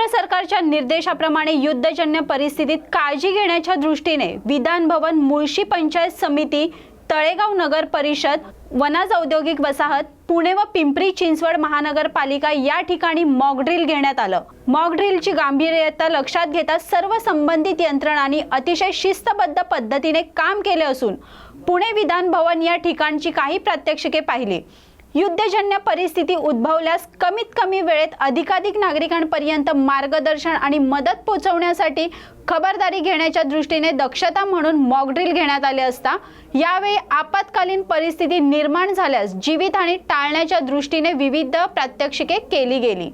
केंद्र सरकारच्या निर्देशाप्रमाणे युद्धजन्य परिस्थितीत काळजी घेण्याच्या दृष्टीने विधान भवन मुळशी पंचायत समिती तळेगाव नगर परिषद वनाज औद्योगिक वसाहत पुणे व पिंपरी चिंचवड महानगरपालिका या ठिकाणी मॉकड्रिल घेण्यात आलं. मॉकड्रिलची गांभीर्यता लक्षात घेता सर्व संबंधित यंत्रणांनी अतिशय शिस्तबद्ध पद्धतीने काम केले असून पुणे विधान भवन या ठिकाणची काही प्रात्यक्षिके पाहिली. युद्धजन्य परिस्थिती उद्भवल्यास कमीत कमी वेळेत अधिकाधिक नागरिकांपर्यंत मार्गदर्शन आणि मदत पोहोचवण्यासाठी खबरदारी घेण्याच्या दृष्टीने दक्षता म्हणून मॉकड्रिल घेण्यात आले असता यावेळी आपत्कालीन परिस्थिती निर्माण झाल्यास जीवितहानी टाळण्याच्या दृष्टीने विविध प्रात्यक्षिके केली गेली.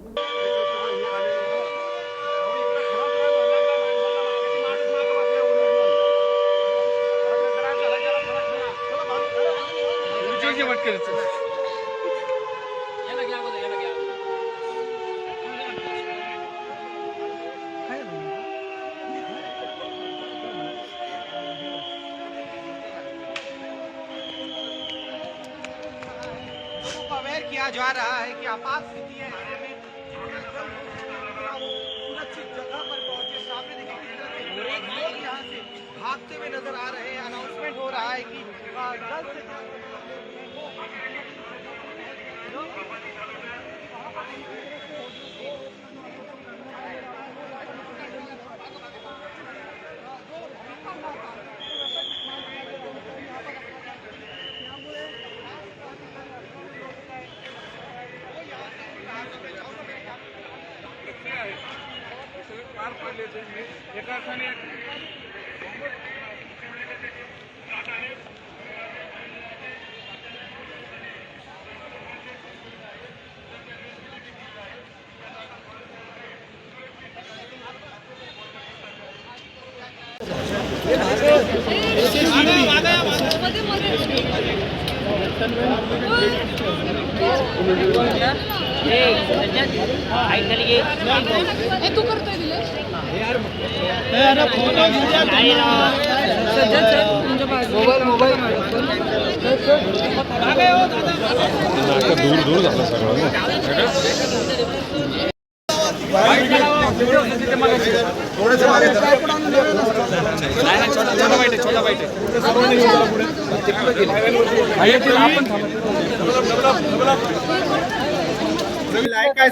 को जा रहा है कि आपात स्थिति है सुरक्षित जगह पर पहुँचे, सामने देखिए यहाँ से भागते हुए नज़र आ रहे हैं। अनाउंसमेंट हो रहा है कि जल्द से जल्द तू करतोय. दूर दूर झालं सगळं ना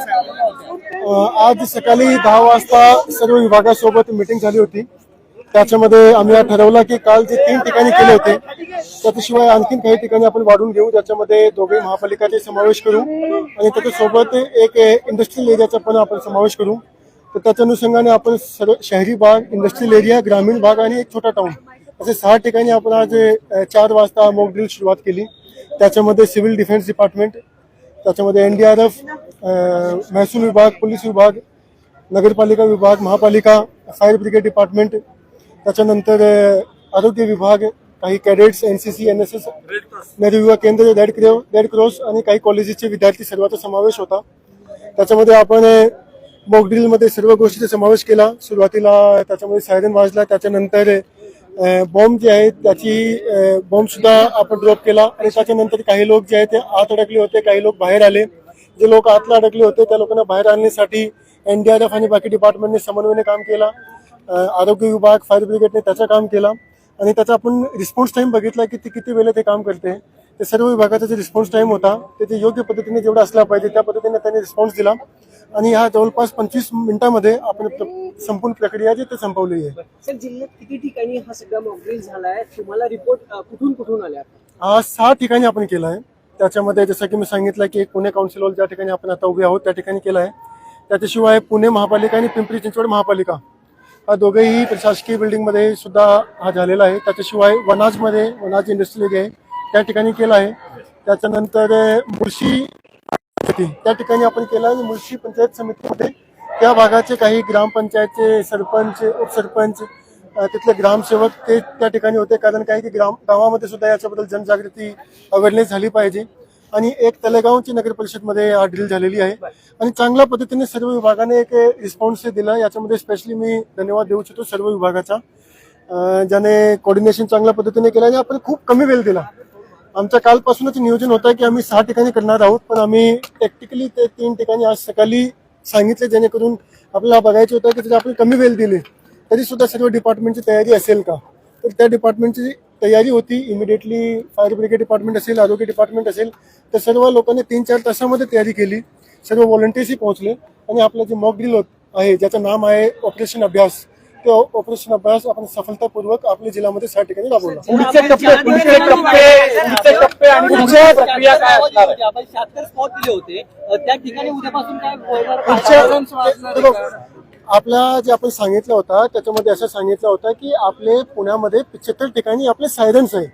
अ, आज सकाळी दहा वाजता सर्व विभागासोबत मिटिंग झाली होती. त्याच्यामध्ये आम्ही ठरवलं की काल जे तीन ठिकाणी केले होते त्याच्याशिवाय आणखीन काही ठिकाणी आपण वाढून घेऊ. ज्याच्यामध्ये दोघे महापालिकाचे समावेश करू आणि त्याच्यासोबत एक इंडस्ट्रियल एरियाचा पण आपण समावेश करू. तर त्याच्या अनुषंगाने आपण सर्व शहरी भाग इंडस्ट्रियल एरिया ग्रामीण भाग आणि एक छोटा टाउन असे सहा ठिकाणी आपण आज चार वाजता मॉकड्रिल सुरुवात केली. त्याच्यामध्ये सिव्हिल डिफेन्स डिपार्टमेंट त्याच्यामध्ये एन डी आर एफ महसूल विभाग पोलीस विभाग नगरपालिका विभाग महापालिका फायर ब्रिगेड डिपार्टमेंट त्याच्यानंतर आरोग्य विभाग काही cadets N C C N S S Nehru केंद्र रेड क्रो रेड क्रॉस आणि काही कॉलेजेसचे विद्यार्थी सर्वांचा समावेश होता. त्याच्यामध्ये आपण मॉकड्रिलमध्ये सर्व गोष्टीचा समावेश केला. सुरुवातीला त्याच्यामध्ये सायरन वाजला. त्याच्यानंतर बॉम्ब जे आहेत त्याची बॉम्बसुद्धा आपण ड्रॉप केला. आणि त्याच्यानंतर काही लोक जे आहेत ते आत अडकले होते. काही लोक बाहेर आले. जे लोक आतला अडकले होते त्या लोकांना बाहेर आणण्यासाठी एनडीआरएफ आणि बाकी डिपार्टमेंटने समन्वयाने काम केला. आरोग्य विभाग फायर ब्रिगेडने त्याचं काम केलं. आणि त्याचा आपण रिस्पॉन्स टाइम बघितला की ते किती वेळेत ते काम करते. ते सर्व विभागाचा जे रिस्पॉन्स टाइम होता ते ते योग्य पद्धतीने जेवढा असला पाहिजे त्या पद्धतीने त्यांनी रिस्पॉन्स दिला. आणि ह्या जवळपास पंचवीस मिनिटांमध्ये आपण प्र- संपूर्ण प्रक्रिया जी ते संपवली आहे. सर जिल्ह्यात किती ठिकाणी हा सगळा मॉकड्रिल झालाय? तुम्हाला रिपोर्ट कुठून कुठून आल्या? हा सहा ठिकाणी आपण केला आहे. त्याच्यामध्ये जसं की मी सांगितलं की एक पुणे काउन्सिल हॉल ज्या ठिकाणी आपण आता उभे आहोत त्या ठिकाणी केला आहे. त्याच्याशिवाय पुणे महापालिका आणि पिंपरी चिंचवड महापालिका हा दोघेही प्रशासकीय बिल्डिंगमध्ये सुद्धा हा झालेला आहे. त्याच्याशिवाय वनाजमध्ये वनाज इंडस्ट्रियल एरिया आहे त्या ठिकाणी केला आहे. त्याच्यानंतर मुळशी त्या ठिकाणी आपण केला आणि मुळशी पंचायत समितीमध्ये त्या भागाचे काही ग्रामपंचायतचे सरपंच उपसरपंच तिथले ग्रामसेवक ते त्या ठिकाणी होते. कारण काही की ग्राम गावामध्ये सुद्धा याच्याबद्दल जनजागृती अवेअरनेस झाली पाहिजे. आणि एक तलेगावची नगर परिषदमध्ये हा ड्रिल झालेली आहे. आणि चांगल्या पद्धतीने सर्व विभागाने एक रिस्पॉन्स दिला. याच्यामध्ये स्पेशली मी धन्यवाद देऊ इच्छितो सर्व विभागाचा. ज्याने कोऑर्डिनेशन चांगल्या पद्धतीने केलं आणि आपण खूप कमी वेळ दिला. आमचं कालपासूनच नियोजन होतं की आम्ही सहा ठिकाणी करणार आहोत पण आम्ही टॅक्टिकली ते तीन ठिकाणी आज सकाळी सांगितले जेणेकरून आपल्याला बघायचं होतं की जर आपण कमी वेळ दिले तरी सुद्धा सर्व डिपार्टमेंटची तयारी असेल का? तर त्या डिपार्टमेंटची तयारी होती इमिडिएटली फायर ब्रिगेड डिपार्टमेंट असेल आरोग्य डिपार्टमेंट असेल तर सर्व लोकांनी तीन चार तासामध्ये तयारी केली सर्व व्हॉलंटियर्सही पोहोचले आणि आपलं जे मॉक ड्रिल आहे ज्याचं नाम आहे ऑपरेशन अभ्यास ते ऑपरेशन अभ्यास आपण सफलतापूर्वक आपल्या जिल्ह्यामध्ये सहा ठिकाणी राबवला. पुढचे टप्पे पुढचे टप्पे पुढचे टप्पे आणि पुढच्या प्रक्रिया काय असणार आहे? आपण शहात्तर स्पॉट दिले होते. अ, त्या ठिकाणी उद्यापासून काय होणार? पुढच्या- बघ, आपला जे आपण सांगितलं होता त्याच्यामध्ये असं सांगितलं होतं की आपले पुण्यामध्ये पिच्छत्तर ठिकाणी आपले सायरन्स आहे.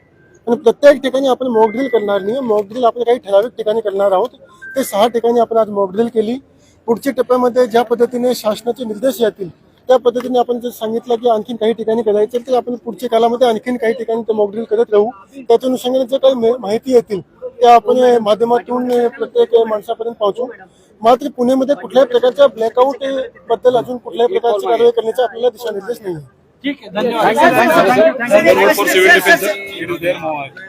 आणि प्रत्येक ठिकाणी आपण मॉकड्रिल करणार नाही. मॉकड्रिल आपण काही ठराविक ठिकाणी करणार आहोत. ते सहा ठिकाणी आपण आज मॉकड्रिल केली. पुढच्या टप्प्यामध्ये ज्या पद्धतीने शासनाचे निर्देश येतील त्या पद्धतीने आपण जर सांगितलं की आणखीन काही ठिकाणी करायचं तर आपण पुढच्या कालामध्ये आणखीन काही ठिकाणी ते मॉकड्रिल करत राहू. त्याच्या अनुषंगाने जे काही माहिती येतील त्या आपण माध्यमातून प्रत्येक माणसापर्यंत पोहोचू मात्र पुण्यामध्ये कुठल्याही प्रकारच्या ब्लॅकआउटबद्दल अजून कुठल्याही प्रकारची कारवाई करण्याचा आपल्याला दिशानिर्देश नाही ठीक आहे धन्यवाद.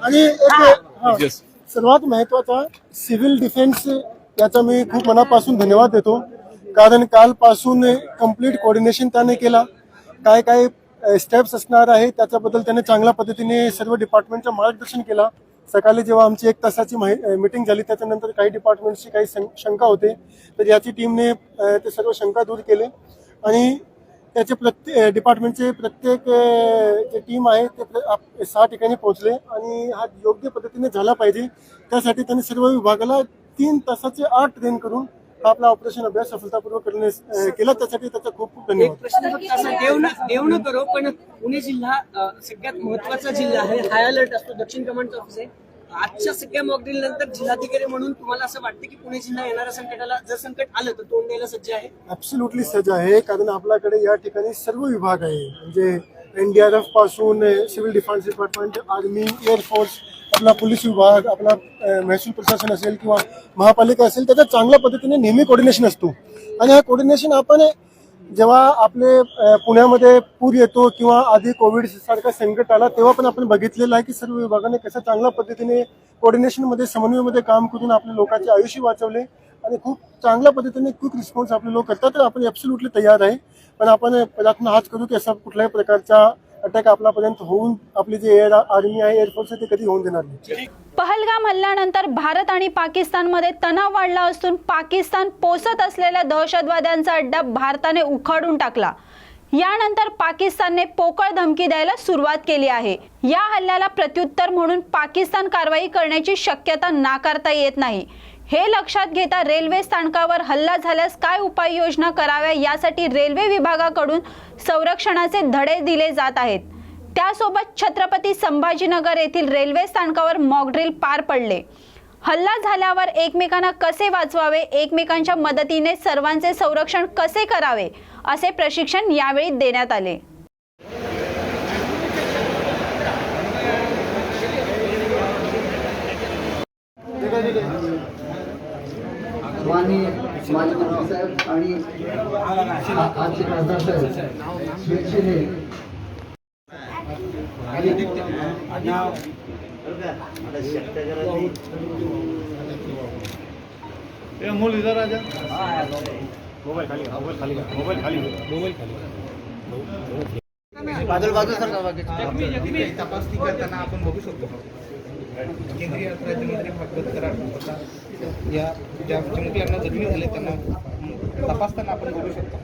आणि एक सर्वात महत्त्वाचा सिव्हिल डिफेन्स याचा मी खूप मनापासून धन्यवाद देतो. कारण कालपासून कंप्लीट कोऑर्डिनेशन त्याने केला. काय काय स्टेप्स असणार आहे त्याच्याबद्दल त्याने चांगल्या पद्धतीने सर्व डिपार्टमेंटचं मार्गदर्शन केला. सकाळी जेव्हा आमची एक तासाची मीटिंग झाली त्याच्यानंतर काही डिपार्टमेंटची काही शं- शंका होते तर याची टीमने ते सर्व शंका दूर केले. आणि त्याचे प्रत्येक डिपार्टमेंटचे प्रत्येक जे टीम आहे ते आप- सहा ठिकाणी पोहोचले आणि हा योग्य पद्धतीने झाला पाहिजे. त्यासाठी त्यांनी सर्व विभागाला तीन तासाचे आठ ट्रेन करून हा आपला ऑपरेशन अभ्यास सफलतापूर्वक करणे केला त्यासाठी त्याचा खूप खूप एक धन्यवाद प्रश्न फक्त असा देव न देव न करो पण पुणे जिल्हा अ, सगळ्यात महत्त्वाचा जिल्हा आहे. हाय अलर्ट असतो दक्षिण कमांडचं ऑफिस आहे. आजच्या सगळ्या मॉकड्रिल नंतर जिल्हाधिकारी म्हणून तुम्हाला असं वाटतं की पुणे जिल्हा येणाऱ्या संकटाला जर संकट आलं तर तोंड द्यायला सज्ज आहे? ॲब्सोल्युटली सज्ज आहे कारण आपल्याकडे या ठिकाणी सर्व विभाग आहे. म्हणजे एनडीआरएफपासून civil defence department army air force आपला पोलीस विभाग आपला महसूल प्रशासन असेल किंवा महापालिका असेल त्याचा चांगल्या पद्धतीने नेहमी कोऑर्डिनेशन असतो. आणि हा कोऑर्डिनेशन आपण जेव्हा आपले पुण्यामध्ये पूर येतो किंवा आधी कोविड सारखा संकट आला तेव्हा पण आपण बघितलेलं आहे की सर्व विभागाने कसं चांगल्या पद्धतीने कोऑर्डिनेशनमध्ये समन्वयमध्ये काम करून आपल्या लोकांचे आयुष्य वाचवले आणि खूप चांगल्या पद्धतीने क्विक रिस्पॉन्स आपले लोक करतात. तर आपण ॲब्सोल्युटली तयार आहे. पण आपण प्रयत्न हाच करू की असा कुठल्याही प्रकारचा अटॅक आपल्यापर्यंत होऊन आपली जी एअर आर्मी आहे एअरफोर्स आहे ते कधी होऊन देणार नाही. पहलगाम हल्ल्यानंतर भारत आणि पाकिस्तानमध्ये तणाव वाढला असून पाकिस्तान पोसत असलेल्या दहशतवाद्यांचा अड्डा भारताने उखाडून टाकला. यानंतर पाकिस्तानने पोकळ धमकी द्यायला सुरुवात केली आहे. या हल्ल्याला प्रत्युत्तर म्हणून पाकिस्तान कारवाई करण्याची शक्यता नाकारता येत नाही. हे लक्षात घेता रेल्वे स्थानकावर हल्ला झाल्यास काय उपाययोजना कराव्या यासाठी रेल्वे विभागाकडून संरक्षणाचे धडे दिले जात आहेत. त्यासोबत छत्रपती संभाजीनगर येथील रेल्वे स्थानकावर मॉकड्रिल पार पडले. हल्ला झाल्यावर एकमेकांना कसे वाचवावे एकमेकांच्या मदतीने सर्वांचे संरक्षण कसे करावे असे प्रशिक्षण यावेळी देण्यात आले. माननीय माजी मंत्री साहेब आणि आजचे खासदार साहेब स्वेच्छेने. तपासणी करताना आपण बघू शकतो. केंद्रीय राज्यमंत्री भागवत कराड होता. या ज्या चिमुकल्यांना जखमी झाले त्यांना तपासताना आपण बघू शकतो.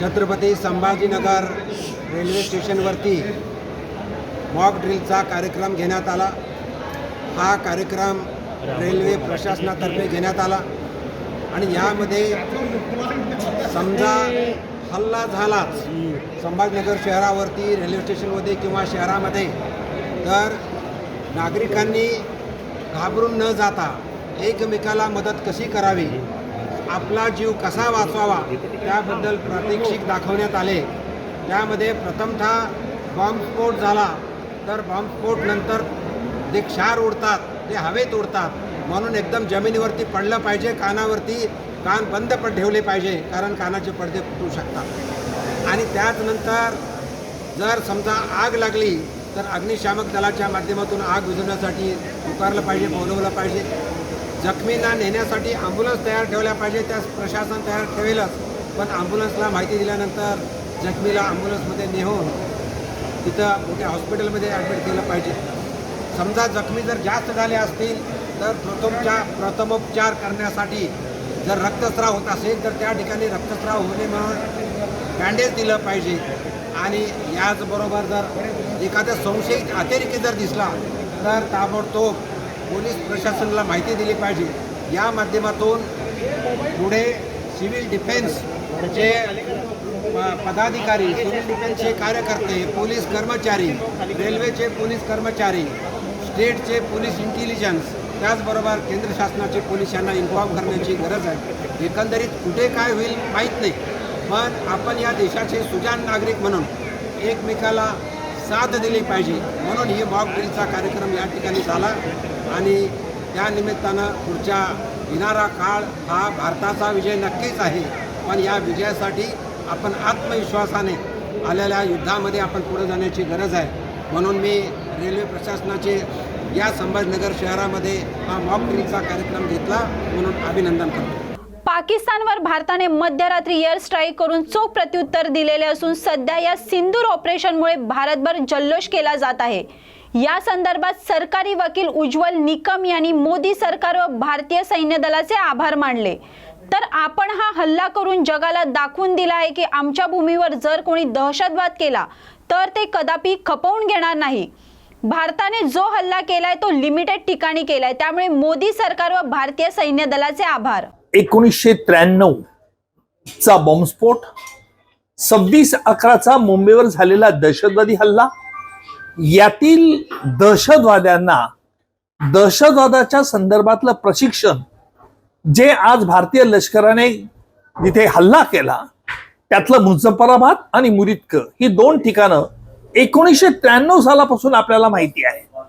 छत्रपती संभाजीनगर रेल्वे स्टेशनवरती मॉक ड्रिलचा कार्यक्रम घेण्यात आला. हा कार्यक्रम रेल्वे प्रशासनातर्फे घेण्यात आला. आणि यामध्ये समजा हल्ला झालाच. संभाजनगर शहरावरती रेल्वे स्टेशनमध्ये किंवा शहरामध्ये तर नागरिकांनी घाबरून न जाता एकमेकाला मदत कशी करावी? आपला जीव कसा वाचवावा? त्याबद्दल प्रात्यक्षिक दाखवण्यात आले. त्यामध्ये प्रथमतः बॉम्बस्फोट झाला. तर बॉम्बस्फोटनंतर जे क्षार उडतात ते हवेत उडतात म्हणून एकदम जमिनीवरती पडलं पाहिजे कानावरती कान बंद पण ठेवले पाहिजे कारण कानाचे पडदे फुटू शकतात. आणि त्याचनंतर जर समजा आग लागली तर अग्निशामक दलाच्या माध्यमातून आग विझवण्यासाठी पुकारलं पाहिजे बोलवलं पाहिजे. जखमींना नेण्यासाठी ॲम्ब्युलन्स तयार ठेवल्या पाहिजे त्या प्रशासन तयार ठेवेलच. पण ॲम्ब्युलन्सला माहिती दिल्यानंतर जखमीला ॲम्ब्युलन्समध्ये नेऊन तिथं मोठ्या हॉस्पिटलमध्ये ॲडमिट केलं पाहिजे. समजा जखमी जर जास्त झाले असतील तर प्रथमच्या प्रथमोपचार करण्यासाठी जर रक्तस्राव होत असेल तर त्या ठिकाणी रक्तस्राव होणे म्हणून बँडेज दिलं पाहिजे. आणि याचबरोबर जर एखादा संशयित अतिरेकी जर दिसला तर ताबडतोब पोलीस प्रशासनाला माहिती दिली पाहिजे. या माध्यमातून पुढे सिव्हिल डिफेन्स जे पदाधिकारी सिव्हिल डिफेन्सचे कार्यकर्ते पोलीस कर्मचारी रेल्वेचे पोलीस कर्मचारी स्टेटचे पोलीस इंटेलिजन्स त्याचबरोबर केंद्र शासनाचे पोलीस यांना इन्फॉर्म करण्याची गरज आहे. एकंदरीत कुठे काय होईल माहीत नाही. पण आपण या देशाचे सुजाण नागरिक म्हणून एकमेकाला साथ दिली पाहिजे. म्हणून ही मॉक ड्रिलचा कार्यक्रम या ठिकाणी झाला आणि त्या निमित्तानं पुढच्या येणारा काळ हा भारताचा विजय नक्कीच आहे. पण या विजयासाठी आपण आत्मविश्वासाने आलेल्या युद्धामध्ये आपण पुढे जाण्याची गरज आहे. म्हणून मी रेल्वे प्रशासनाचे या संभाजनगर शहरामध्ये हा मॉक ड्रिलचा कार्यक्रम घेतला. म्हणून अभिनंदन करतो. पाकिस्तानवर भारताने मध्यरात्री एअर स्ट्राईक करून चोख प्रत्युत्तर दिलेले असून सध्या या सिंदूर ऑपरेशनमुळे भारतभर जल्लोष केला जात आहे. या संदर्भात सरकारी वकील उज्ज्वल निकम यांनी मोदी सरकार व भारतीय सैन्य दलाचे आभार मानले. तर आपण हा हल्ला करून जगाला दाखवून दिला आहे की आमच्या भूमीवर जर कोणी दहशतवाद केला तर ते कदापि खपवून घेणार नाही. भारताने जो हल्ला केलाय तो लिमिटेड ठिकाणी केलाय. त्यामुळे मोदी सरकार व भारतीय सैन्य दलाचे आभार. एकोणीसशे त्र्याण्णव चा बॉम्बस्फोट सव्वीस अकराचा मुंबईवर झालेला दहशतवादी हल्ला यातील दहशतवाद्यांना दहशतवादाच्या संदर्भातलं प्रशिक्षण जे आज भारतीय लष्कराने जिथे हल्ला केला त्यातलं मुझफ्फराबाद आणि मुरिदक ही दोन ठिकाणं एकोणीसशे त्र्याण्णव सालापासून आपल्याला माहिती आहे.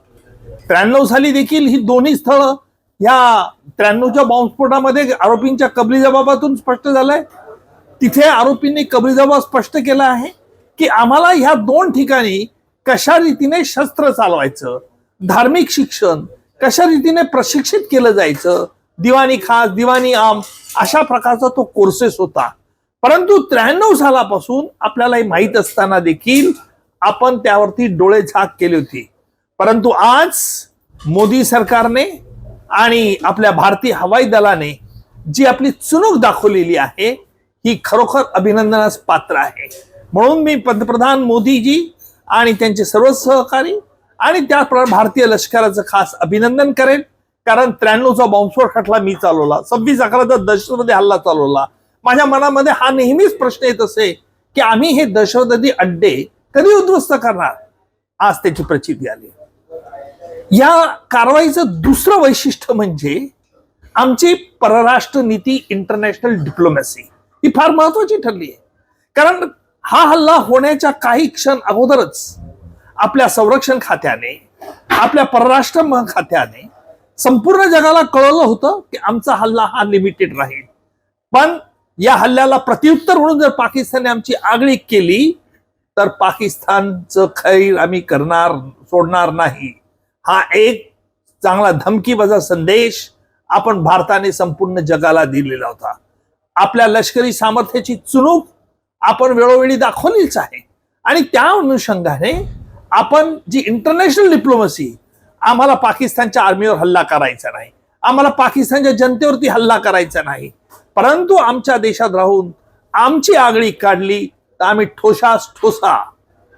त्र्याण्णव साली देखील ही दोन्ही स्थळं या त्र्याण्णवच्या बॉम्बस्फोटामध्ये आरोपींच्या कबलीजबाबातून स्पष्ट झालंय. तिथे आरोपींनी कबलीजबाब स्पष्ट केला आहे की आम्हाला ह्या दोन ठिकाणी कशा रीतीने शस्त्र चालवायचं धार्मिक शिक्षण कशा रीतीने प्रशिक्षित केलं जायचं दिवाणी खास दिवाणी आम अशा प्रकारचा तो कोर्सेस होता. परंतु त्र्याण्णव सालापासून आपल्याला हे माहीत असताना देखील आपण त्यावरती डोळे झाक केली होती. परंतु आज मोदी सरकारने आणि आपल्या भारतीय हवाई दलाने जी आपली चुणूक दाखवलेली आहे ही खरोखर अभिनंदनास पात्र आहे. म्हणून मी पंतप्रधान मोदीजी आणि त्यांचे सर्व सहकारी आणि त्याप्रमाणे भारतीय लष्कराचं खास अभिनंदन करेन. कारण त्र्याण्णवचा बॉम्बस्फोट खटला मी चालवला सव्वीस अकराचा दहशतवादी हल्ला चालवला. माझ्या मनामध्ये हा नेहमीच प्रश्न येत असे की आम्ही हे दहशतवादी अड्डे कधी उद्ध्वस्त करणार? आज त्याची प्रचिती आली. या कारवाईचं दुसरं वैशिष्ट्य म्हणजे आमची परराष्ट्र नीती इंटरनॅशनल डिप्लोमॅसी ही फार महत्वाची ठरली आहे. कारण हा हल्ला होण्याच्या काही क्षण अगोदरच आपल्या संरक्षण खात्याने आपल्या परराष्ट्र खात्याने संपूर्ण जगाला कळवलं होतं की आमचा हल्ला हा लिमिटेड राहील. पण या हल्ल्याला प्रत्युत्तर म्हणून जर पाकिस्तानने आमची आगळीक केली तर पाकिस्तानचं खैर आम्ही करणार सोडणार नाही. हा एक चांगला धमकीबाजा संदेश आपण भारताने संपूर्ण जगाला दिलेला होता. आपल्या लष्करी सामर्थ्याची चुणूक आपण वेळोवेळी दाखवलीच आहे. आणि त्या अनुषंगाने आपण जी इंटरनॅशनल डिप्लोमसी आम्हाला पाकिस्तानच्या आर्मीवर हल्ला करायचा नाही. आम्हाला पाकिस्तानच्या जनतेवरती हल्ला करायचा नाही. परंतु आमच्या देशात राहून आमची आगळी काढली तर आम्ही ठोसास ठोसा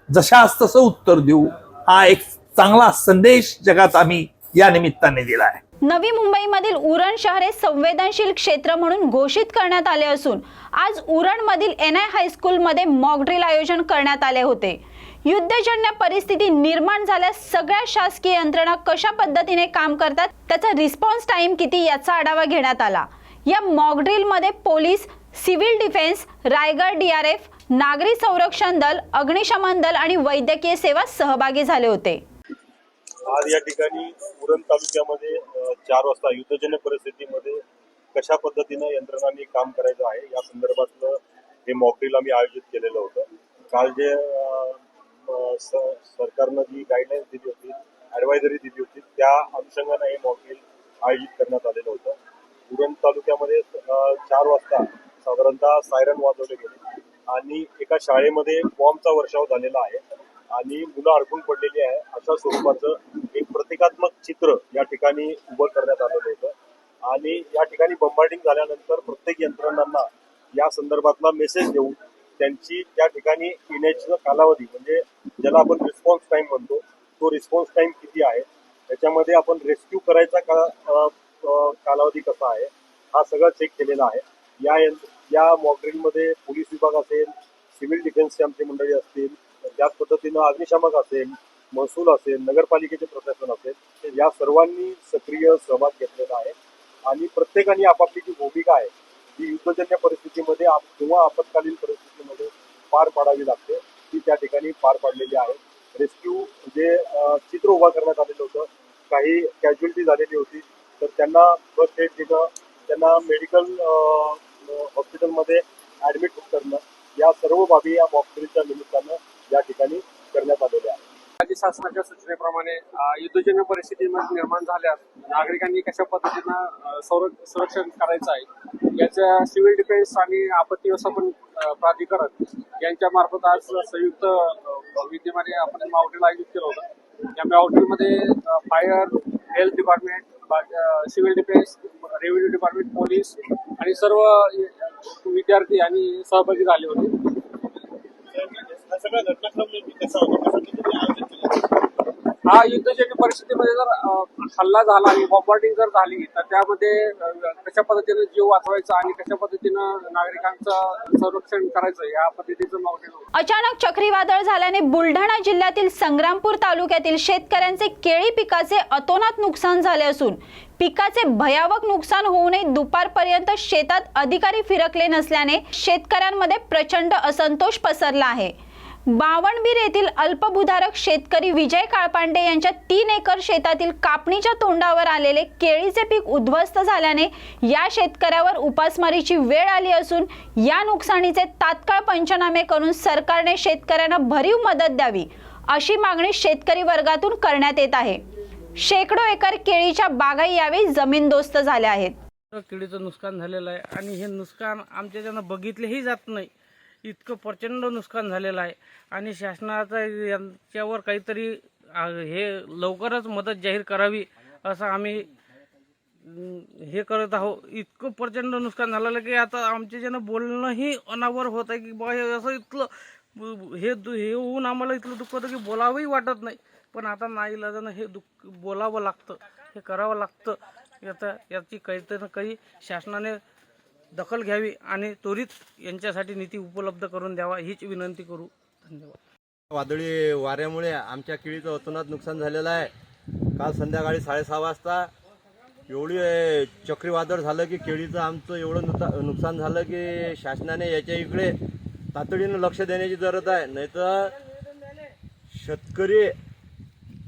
जशास तसं उत्तर देऊ. हा एक चांगला संदेश जगात आम्ही या निमित्ताने दिला आहे. नवी मुंबईमधील उरण शहर हे संवेदनशील क्षेत्र म्हणून घोषित करण्यात आले असून आज उरणमधील एन आय हायस्कूलमध्ये मॉकड्रिल आयोजन करण्यात आले होते. युद्धजन्य परिस्थिती निर्माण झाल्यास सगळ्या शासकीय यंत्रणा कशा पद्धतीने काम करतात त्याचा रिस्पॉन्स टाइम किती याचा आढावा घेण्यात आला. या मॉकड्रिलमध्ये police civil defence Raigad D R F नागरी संरक्षण दल अग्निशमन दल आणि वैद्यकीय सेवा सहभागी झाले होते. आज या ठिकाणी उरण तालुक्यामध्ये चार वाजता युद्धजन्य परिस्थितीमध्ये कशा पद्धतीनं यंत्रणांनी काम करायचं आहे या संदर्भातलं हे मॉकड्रील आम्ही आयोजित केलेलं होतं. काल जे स- सरकारनं जी गाईडलाईन्स दिली होती ॲडवायझरी दिली होती त्या अनुषंगानं हे मॉकड्रील आयोजित करण्यात आलेलं होतं. उरण तालुक्यामध्ये चार वाजता साधारणतः सायरन वाजवले गेले आणि एका शाळेमध्ये बॉम्बचा वर्षाव झालेला आहे. आणि मुलं अडकून पडलेली आहे अशा स्वरूपाचं एक प्रतिकात्मक चित्र या ठिकाणी उभं करण्यात आलेलं होतं. आणि या ठिकाणी बंबार्डिंग झाल्यानंतर प्रत्येक यंत्रणांना या संदर्भातला मेसेज देऊन त्यांची त्या ठिकाणी येण्याचा कालावधी म्हणजे ज्याला आपण रिस्पॉन्स टाइम म्हणतो तो रिस्पॉन्स टाइम किती आहे त्याच्यामध्ये आपण रेस्क्यू करायचा का कालावधी कसा आहे हा सगळं चेक केलेला आहे. या यंत्र या मॉकड्रिलमध्ये पोलीस विभाग असेल सिव्हिल डिफेन्सचे आमची मंडळी असतील ज्याच पद्धतीनं अग्निशामक असेल महसूल असेल नगरपालिकेचे प्रशासन असेल या सर्वांनी सक्रिय सहभाग घेतलेला आहे. आणि प्रत्येकाने आपापली जी भूमिका आहे ती युद्धजन्य परिस्थितीमध्ये आप- किंवा आपत्कालीन परिस्थितीमध्ये पार पाडावी लागते ती त्या ठिकाणी पार पाडलेली आहे. रेस्क्यू जे म्हणजे, चित्र उभा करण्यात आलेलं होतं. काही कॅज्युअलिटी झालेली होती. तर त्यांना फर्स्ट एड देणं त्यांना मेडिकल हॉस्पिटलमध्ये ॲडमिट करणं या सर्व बाबी या मॉकड्रिलच्या निमित्तानं या ठिकाणी करण्यात आलेल्या आहेत राज्य शासनाच्या सूचनेप्रमाणे युद्धजन्य परिस्थिती निर्माण झाल्यास नागरिकांनी कशा पद्धतीनं संर- संरक्षण करायचं आहे याच्या सिव्हिल डिफेन्स आणि आपत्ती व्यवस्थापन प्राधिकरण यांच्या मार्फत आज संयुक्त विद्यमाने आपण माउटेल आयोजित केलं होतं. या माउंटेनमध्ये fire health department civil defence revenue department police आणि सर्व विद्यार्थी आणि सहभागी झाले होते. सगळा घटनाक्रम नेमकी कसा होता कशासाठी तुम्ही आयोजन केलं हा युद्धजन्य परिस्थितीमध्ये जर हल्ला झाला आणि बॉम्बार्डिंग जर झाली तर त्यामध्ये कशा पद्धतीनं जीव वाचवायचा आणि कशा पद्धतीनं नागरिकांचं संरक्षण करायचं या पद्धतीचं अचानक चक्रीवादळ झाल्याने बुलढाणा जिल्ह्यातील संग्रामपूर तालुक्यातील शेतकऱ्यांचे केळी पिकाचे अतोनात नुकसान झाले असून पिकाचे भयावक नुकसान होऊनही दुपारपर्यंत शेतात अधिकारी फिरकले नसल्याने शेतकऱ्यांमध्ये प्रचंड असंतोष पसरला आहे. बावणबीर येथील अल्पभूधारक शेतकरी विजय काळपांडे यांच्या तीन एकर शेतातील कापणीच्या तोंडावर आलेले केळीचे पीक उद्ध्वस्त झाल्याने या शेतकऱ्यावर उपासमारीची वेळ आली असून या नुकसानीचे तात्काळ पंचनामे करून सरकारने शेतकऱ्यांना भरीव मदत द्यावी अशी मागणी शेतकरी वर्गातून करण्यात येत आहे. शेकडो एकर केळीच्या बागाई यावेळी जमीनदोस्त झाल्या आहेत. केळीचं नुकसान झालेलं आहे आणि हे नुकसान आमच्याच्यानं बघितलेही जात नाही. इतकं प्रचंड नुकसान झालेलं आहे. आणि शासनाचा यांच्यावर काहीतरी हे लवकरच मदत जाहीर करावी असं आम्ही हे करत आहो इतकं प्रचंड नुकसान झालेलं की आता आमच्याच्यानं बोलणंही अनावर होत आहे की बा हे असं इतकं हे दु- हे होऊन आम्हाला इथलं दुःख होतं की बोलावंही वाटत नाही. पण आता नाईलाजानं हे दुःख बोलावं लागतं हे करावं लागतं. याचा याची काहीतरी ना काही शासनाने दखल घ्यावी आणि त्वरित यांच्यासाठी निधी उपलब्ध करून द्यावा हीच विनंती करू. धन्यवाद. वादळी वाऱ्यामुळे आमच्या केळीचं अतोनात नुकसान झालेलं आहे. काल संध्याकाळी साडेसहा वाजता एवढी चक्रीवादळ झालं की केळीचं आमचं एवढं नुता नुकसान झालं की शासनाने याच्या इकडे तातडीनं लक्ष देण्याची गरज आहे. नाहीतर शेतकरी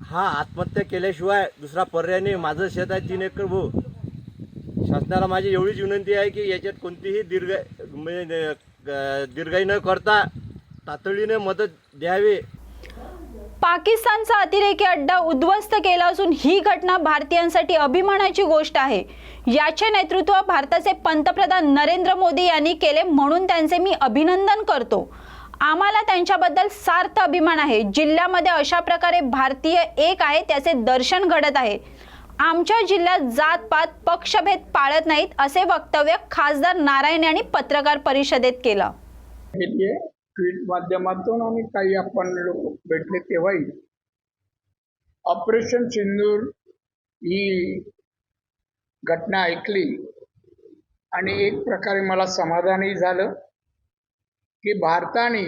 हा आत्महत्या केल्याशिवाय दुसरा पर्याय नाही. माझं शेत आहे तीन एकर भाऊ शासनाला माझी एवढीच विनंती आहे की याच्यात कोणतीही दीर्घ म्हणजे दीर्घाई न करता तातडीने मदत द्यावी. पाकिस्तानचा अतिरेकी अड्डा उद्ध्वस्त केला असून ही घटना भारतीयांसाठी अभिमानाची गोष्ट आहे. याचे नेतृत्व भारताचे पंतप्रधान नरेंद्र मोदी यांनी केले म्हणून त्यांचे मी अभिनंदन करतो. आम्हाला त्यांच्याबद्दल सार्थ अभिमान आहे. जिल्ह्यामध्ये अशा प्रकारे भारतीय एक आहे त्याचे दर्शन घडत आहे. आमच्या जिल्ह्यात जात पात पक्षभेद पाळत नाहीत असे वक्तव्य खासदार नारायण यांनी पत्रकार परिषदेत केलं. ट्विट माध्यमातून आणि काही आपण लोक भेटले तेव्हाही ऑपरेशन सिंदूर ही घटना ऐकली आणि एक प्रकारे मला समाधानही झालं की भारताने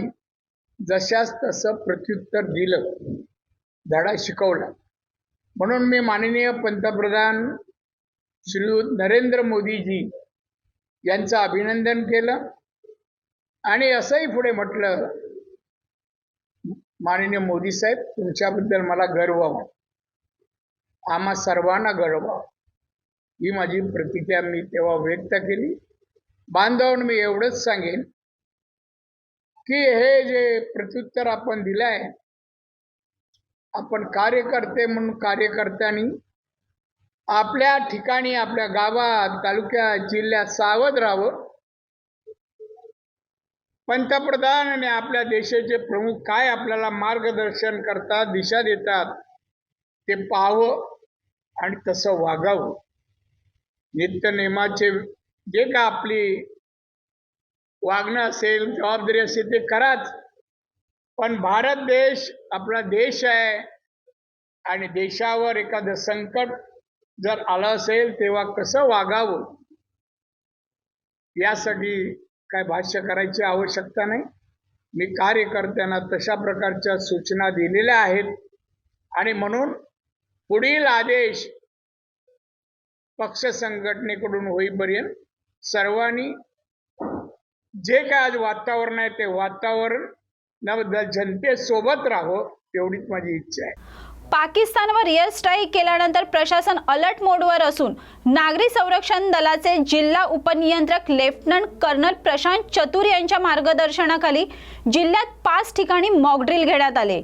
जशास तसं प्रत्युत्तर दिलं धडा शिकवला. म्हणून मी माननीय पंतप्रधान श्री नरेंद्र मोदीजी यांचं अभिनंदन केलं. आणि असंही पुढे म्हटलं माननीय मोदी साहेब तुमच्याबद्दल मला गर्व आम्हा सर्वांना गर्व ही माझी प्रतिक्रिया मी तेव्हा व्यक्त केली. बांधवून मी एवढंच सांगेन की हे जे प्रत्युत्तर आपण दिलं आहे आपण कार्यकर्ते म्हणून कार्यकर्त्यांनी आपल्या ठिकाणी आपल्या गावात तालुक्यात जिल्ह्यात सावध राहावं. पंतप्रधान आणि आपल्या देशाचे प्रमुख काय आपल्याला मार्गदर्शन करतात दिशा देतात ते पाहावं आणि तसं वागावं. नित्यनेमाचे जे का आपली वागणं असेल जबाबदारी असेल ते कराच. पण भारत देश आपला देश आहे आणि देशावर एखादं संकट जर आलं असेल तेव्हा कसं वागावं? यासाठी काय भाष्य करायची आवश्यकता नाही. मी कार्यकर्त्यांना तशा प्रकारच्या सूचना दिलेल्या आहेत. आणि म्हणून पुढील आदेश पक्ष संघटनेकडून होईपर्यंत सर्वांनी जे काय आज वातावरण आहे ते वातावरण जनतेसोबत राहो तेवढीच माझी इच्छा आहे. पाकिस्तानवर एअर स्ट्राईक केल्यानंतर प्रशासन अलर्ट मोडवर असून नागरी संरक्षण दलाचे जिल्हा उपनियंत्रक लेफ्टनंट कर्नल प्रशांत चतुर यांच्या मार्गदर्शनाखाली जिल्ह्यात पाच ठिकाणी मॉकड्रिल घेण्यात आले.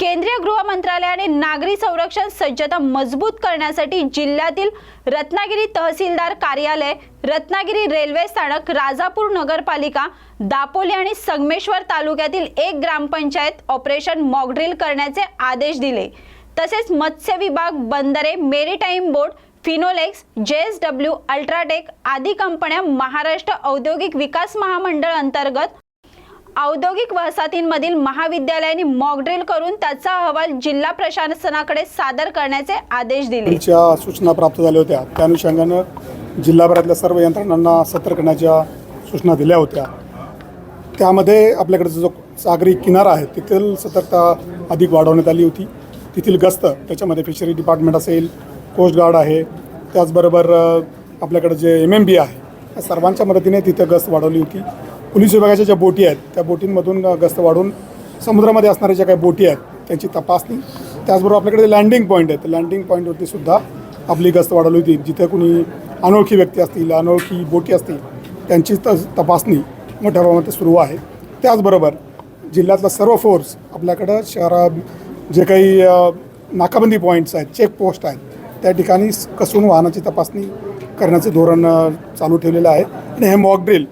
केंद्रीय गृह मंत्रालयाने नागरी संरक्षण सज्जता मजबूत करण्यासाठी जिल्ह्यातील रत्नागिरी तहसीलदार कार्यालय रत्नागिरी रेल्वे स्थानक राजापूर नगरपालिका दापोली आणि संगमेश्वर तालुक्यातील एक ग्रामपंचायत ऑपरेशन मॉकड्रिल करण्याचे आदेश दिले. तसेच मत्स्य विभाग बंदरे मेरीटाईम बोर्ड फिनोलेक्स जे एस डब्ल्यू अल्ट्राटेक आदी कंपन्या महाराष्ट्र औद्योगिक विकास महामंडळ अंतर्गत औद्योगिक वसाहतींमधील महाविद्यालयांनी मॉकड्रिल करून त्याचा अहवाल जिल्हा प्रशासनाकडे सादर करण्याचे आदेश दिले. च्या सूचना प्राप्त झाल्या होत्या. त्या अनुषंगानं जिल्हाभरातल्या सर्व यंत्रणांना सतर्क करण्याच्या सूचना दिल्या होत्या. त्यामध्ये आपल्याकडचा जो सागरी किनारा आहे तेथील सतर्कता अधिक वाढवण्यात आली होती. तेथील गस्त त्याच्यामध्ये फिशरी डिपार्टमेंट असेल कोस्ट गार्ड आहे. त्याचबरोबर आपल्याकडं आपल्याकडे जे एम एम बी आहे या सर्वांच्या मदतीने तिथं गस्त वाढवली होती. पोलीस विभागाच्या ज्या बोटी आहेत त्या बोटींमधून गस्त वाढून समुद्रामध्ये असणाऱ्या ज्या काही बोटी आहेत त्यांची तपासणी. त्याचबरोबर आपल्याकडे लँडिंग पॉईंट आहेत लँडिंग पॉईंटवरती सुद्धा आपली गस्त वाढवली होती. जिथे कुणी अनोळखी व्यक्ती असतील अनोळखी बोटी असतील त्यांची त तपासणी मोठ्या प्रमाणात सुरू आहे. त्याचबरोबर जिल्ह्यातला सर्व फोर्स आपल्याकडं शहरा जे काही नाकाबंदी पॉईंट्स आहेत चेक पोस्ट आहेत त्या ठिकाणी कसून वाहनाची तपासणी करण्याचं धोरण चालू ठेवलेलं आहे. आणि हे मॉक ड्रिल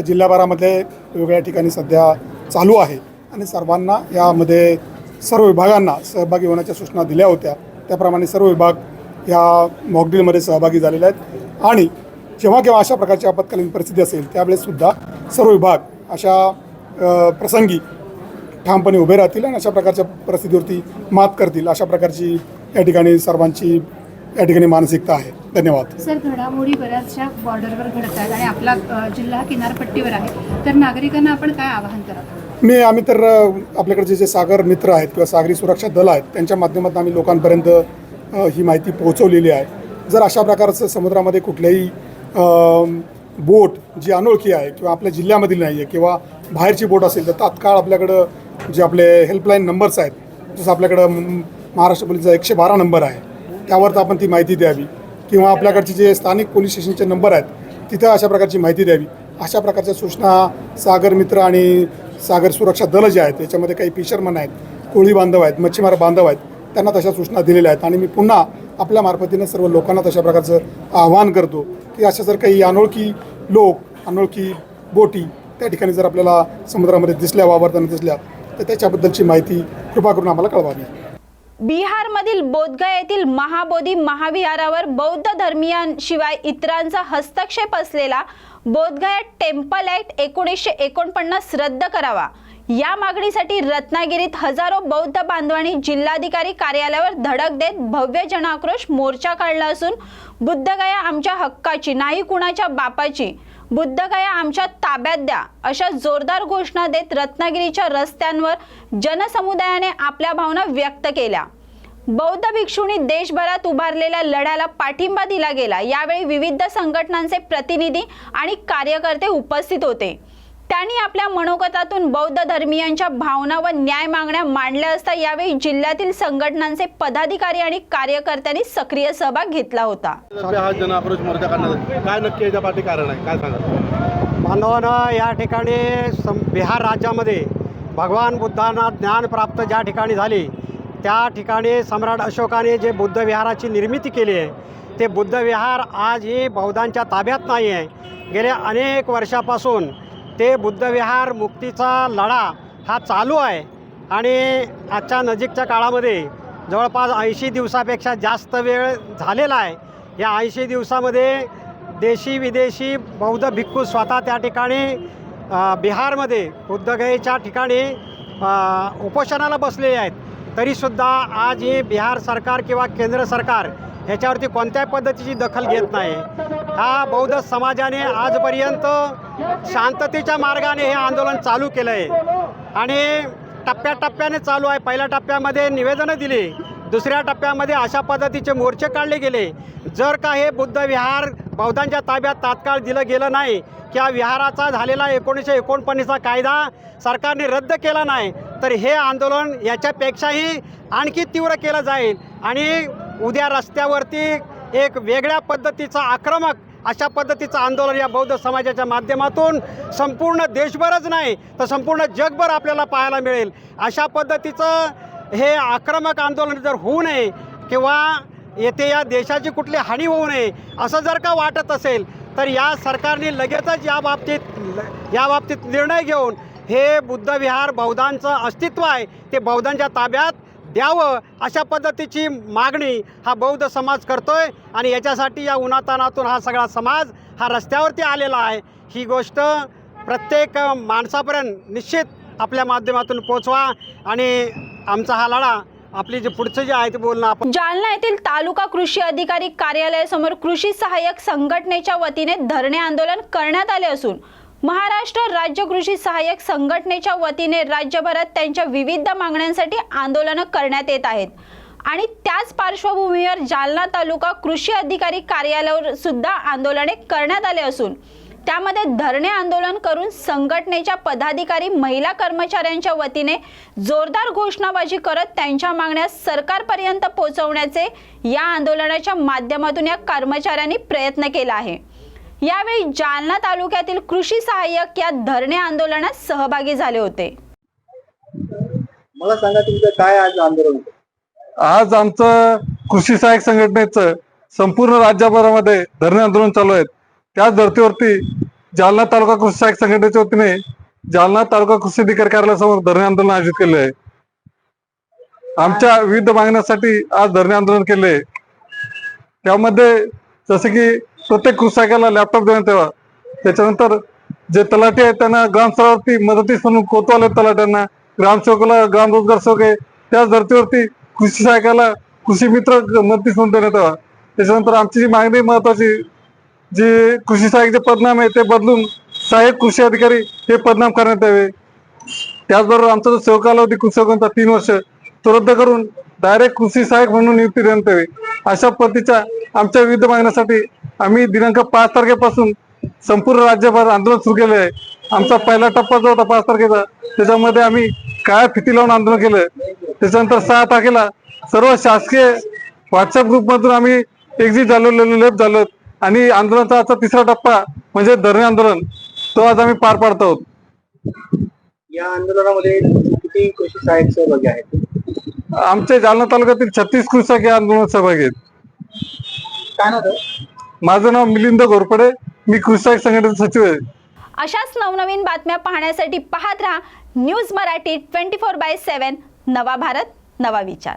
जिल्हाभरामध्ये वेगवेगळ्या ठिकाणी सध्या चालू आहे. आणि सर्वांना यामध्ये सर्व विभागांना सहभागी होण्याच्या सूचना दिल्या होत्या. त्याप्रमाणे सर्व विभाग या मॉकड्रिलमध्ये सहभागी झालेले आहेत. आणि जेव्हा केव्हा अशा प्रकारची आपत्कालीन परिस्थिती असेल त्यावेळेससुद्धा सर्व विभाग अशा प्रसंगी ठामपणे उभे राहतील आणि अशा प्रकारच्या परिस्थितीवरती मात करतील. अशा प्रकारची या ठिकाणी सर्वांची या ठिकाणी मानसिकता आहे. धन्यवाद. सर घडामोडी बऱ्याचशा बॉर्डरवर घडतात आणि आपला जिल्हा किनारपट्टीवर आहे. तर नागरिकांना आपण काय आवाहन करावं मी आम्ही तर आपल्याकडचे जे सागर मित्र आहेत किंवा सागरी सुरक्षा दल आहेत त्यांच्या माध्यमातून आम्ही लोकांपर्यंत ही माहिती पोहोचवलेली आहे. जर अशा प्रकारचं समुद्रामध्ये कुठल्याही बोट जी अनोळखी आहे किंवा आपल्या जिल्ह्यामधील नाही आहे किंवा बाहेरची बोट असेल तर तात्काळ आपल्याकडं जे आपले हेल्पलाईन नंबर्स आहेत जसं आपल्याकडं महाराष्ट्र पोलीसचा एकशे बारा नंबर आहे त्यावर तर आपण ती माहिती द्यावी. किंवा आपल्याकडचे जे स्थानिक पोलीस स्टेशनचे नंबर आहेत तिथं अशा प्रकारची माहिती द्यावी. अशा प्रकारच्या सूचना सागर मित्र आणि सागर सुरक्षा दल जे आहेत त्याच्यामध्ये काही फिशरमन आहेत कोळी बांधव आहेत मच्छीमार बांधव आहेत त्यांना तशा सूचना दिलेल्या आहेत. आणि मी पुन्हा आपल्या मार्फतीने सर्व लोकांना तशा प्रकारचं आवाहन करतो की अशा जर काही अनोळखी लोक अनोळखी बोटी त्या ठिकाणी जर आपल्याला समुद्रामध्ये दिसल्या वावरताना दिसल्या तर त्याच्याबद्दलची माहिती कृपा करून आम्हाला कळवावी. बिहारमधील बोधगया येथील महाबोधी महाविहारावर बौद्ध धर्मियांशिवाय इतरांचा हस्तक्षेप असलेला बोधगया टेम्पल ॲक्ट एकोणीसशे एकोणपन्नास रद्द करावा. या मागणीसाठी रत्नागिरीत हजारो बौद्ध बांधवांनी जिल्हाधिकारी कार्यालयावर धडक देत भव्य जनाक्रोश मोर्चा काढला असून बुद्धगया आमच्या हक्काची नाही कुणाच्या बापाची. बुद्धगया आमच्या ताब्यात द्या अशा जोरदार घोषणा देत रत्नागिरीच्या रस्त्यांवर जनसमुदायाने आपल्या भावना व्यक्त केल्या. बौद्ध भिक्षूंनी देशभरात उभारलेल्या लढ्याला पाठिंबा दिला गेला. यावेळी विविध संघटनांचे प्रतिनिधी आणि कार्यकर्ते उपस्थित होते. त्यांनी आपल्या मनोगतातून बौद्ध धर्मियांच्या भावना व न्याय मागण्या मांडल्या असता यावेळी जिल्ह्यातील संघटनांचे पदाधिकारी आणि कार्यकर्त्यांनी सक्रिय सहभाग घेतला होता. हा मोर्चा काय नक्की याच्या पाठी कारण आहे? काय सांगा बांधवानं या ठिकाणी सं बिहार राज्यामध्ये भगवान बुद्धांना ज्ञान प्राप्त ज्या ठिकाणी झाली त्या ठिकाणी सम्राट अशोकाने जे बुद्ध विहाराची निर्मिती केली आहे ते बुद्धविहार आज ही बौद्धांच्या ताब्यात नाही आहे. गेल्या अनेक वर्षापासून ते बुद्धविहार मुक्तीचा लढा हा चालू आहे. आणि आजच्या नजीकच्या काळामध्ये जवळपास ऐंशी दिवसापेक्षा जास्त वेळ झालेला आहे. या ऐंशी दिवसामध्ये देशी विदेशी बौद्ध भिक्खू स्वतः त्या ठिकाणी बिहारमध्ये बुद्धगयेच्या ठिकाणी उपोषणाला बसलेले आहेत. तरीसुद्धा आज हे बिहार सरकार किंवा केंद्र सरकार ह्याच्यावरती कोणत्याही पद्धतीची दखल घेत नाही. हा बौद्ध समाजाने आजपर्यंत शांततेच्या मार्गाने हे आंदोलन चालू केलं आहे आणि टप्प्याटप्प्याने चालू आहे. पहिल्या टप्प्यामध्ये निवेदनं दिली. दुसऱ्या टप्प्यामध्ये अशा पद्धतीचे मोर्चे काढले गेले. जर का हे बुद्ध विहार बौद्धांच्या ताब्यात तात्काळ दिलं गेलं नाही किंवा विहाराचा झालेला एकोणीसशे एकोणपन्नासचा कायदा सरकारने रद्द केला नाही तर हे आंदोलन याच्यापेक्षाही आणखी तीव्र केलं जाईल. आणि उद्या रस्त्यावरती एक वेगळ्या पद्धतीचं आक्रमक अशा पद्धतीचं आंदोलन या बौद्ध समाजाच्या माध्यमातून संपूर्ण देशभरच नाही तर संपूर्ण जगभर आपल्याला पाहायला मिळेल. अशा पद्धतीचं हे आक्रमक आंदोलन जर होऊ नये किंवा येथे या देशाची कुठली हानी होऊ नये असं जर का वाटत असेल तर या सरकारने लगेचच या बाबतीत या बाबतीत निर्णय घेऊन हे बुद्धविहार बौद्धांचं अस्तित्व आहे ते बौद्धांच्या ताब्यात द्यावं अशा पद्धतीची मागणी हा बौद्ध समाज करतोय आणि याच्यासाठी या उन्हातानातून हा सगळा समाज हा रस्त्यावरती आलेला आहे. ही गोष्ट प्रत्येक माणसापर्यंत निश्चित आपल्या माध्यमातून पोचवा आणि आमचा हा लढा आपली जे पुढचं जे आहे ते बोलणं आपण जालना येथील तालुका कृषी अधिकारी कार्यालयासमोर कृषी सहाय्यक संघटनेच्या वतीने धरणे आंदोलन करण्यात आले असून महाराष्ट्र राज्य कृषी सहाय्यक संघटनेच्या वतीने राज्यभरात त्यांच्या विविध मागण्यांसाठी आंदोलनं करण्यात येत आहेत. आणि त्याच पार्श्वभूमीवर जालना तालुका कृषी अधिकारी कार्यालयावर सुद्धा आंदोलने करण्यात आले असून त्यामध्ये धरणे आंदोलन करून संघटनेच्या पदाधिकारी महिला कर्मचाऱ्यांच्या वतीने जोरदार घोषणाबाजी करत त्यांच्या मागण्या सरकारपर्यंत पोहोचवण्याचे या आंदोलनाच्या माध्यमातून या कर्मचाऱ्यांनी प्रयत्न केला आहे. यावेळी जालना तालुक्यातील कृषी सहाय्यक या धरणे आंदोलनात सहभागी झाले होते. मला सांगा तुमचं काय आज आंदोलन? आज आमचं कृषी सहाय्यक संघटनेचं संपूर्ण राज्यभरामध्ये धरणे आंदोलन चालू आहेत. त्याच धर्तीवरती जालना तालुका कृषी सहाय्यक संघटनेच्या वतीने जालना तालुका कृषी अधिकारी कार्यालयासमोर धरणे आंदोलन आयोजित केले आहे. आमच्या विविध मागण्यासाठी आज धरणे आंदोलन केले त्यामध्ये जसं की प्रत्येक कृषकाला लॅपटॉप देण्यात यावा त्याच्यानंतर जे तलाठी आहेत त्यांना ग्रामस्तरावरती मदतीस म्हणून कोतवाल आहेत तलाट्यांना ग्रामसेवकाला ग्रामरोजगार सेवक आहे. त्याच धर्तीवरती कृषी सहाय्यकाला कृषी मित्र मदतीस म्हणून देण्यात यावा. त्याच्यानंतर आमची जी मागणी महत्वाची जे कृषी सहाय्यक जे पदनाम आहे ते बदलून सहाय्यक कृषी अधिकारी हे पदनाम करण्यात यावे. त्याचबरोबर आमचा जो सेवकालावधी कृषी सेवकांचा तीन वर्ष तो रद्द करून डायरेक्ट कृषी सहाय्यक म्हणून नियुक्ती देण्यात यावी. अशा पद्धतीच्या आमच्या विविध मागण्यासाठी आम्ही दिनांक पाच तारखेपासून संपूर्ण राज्यभर आंदोलन सुरू केले आहे. आमचा पहिला टप्पा जो होता पाच तारखेचा त्याच्यामध्ये आम्ही काय फिती लावून आंदोलन केलं. त्याच्यानंतर सहा तारखेला सर्व शासकीय व्हॉट्सअप ग्रुपमधून आम्ही एक्झिट झालो लेप झालो आणि आंदोलनाचा आजचा तिसरा टप्पा म्हणजे धरणे आंदोलन. तो आज आम्ही पार पाडतो आहोत. या आंदोलनामध्ये किती कृषी सहाय्यक सहभागी आहेत? आमच्या जालना तालुक्यातील छत्तीस कृषक या आंदोलनात सहभागी आहेत. काय नव्हतं माझं नाव मिलिंद घोरपडे. मी कृषी सहाय्यक संघटनेचा सचिव आहे. अशाच नवनवीन बातम्या पाहण्यासाठी पाहत राहा news Marathi twenty four by seven. नवा भारत नवा विचार.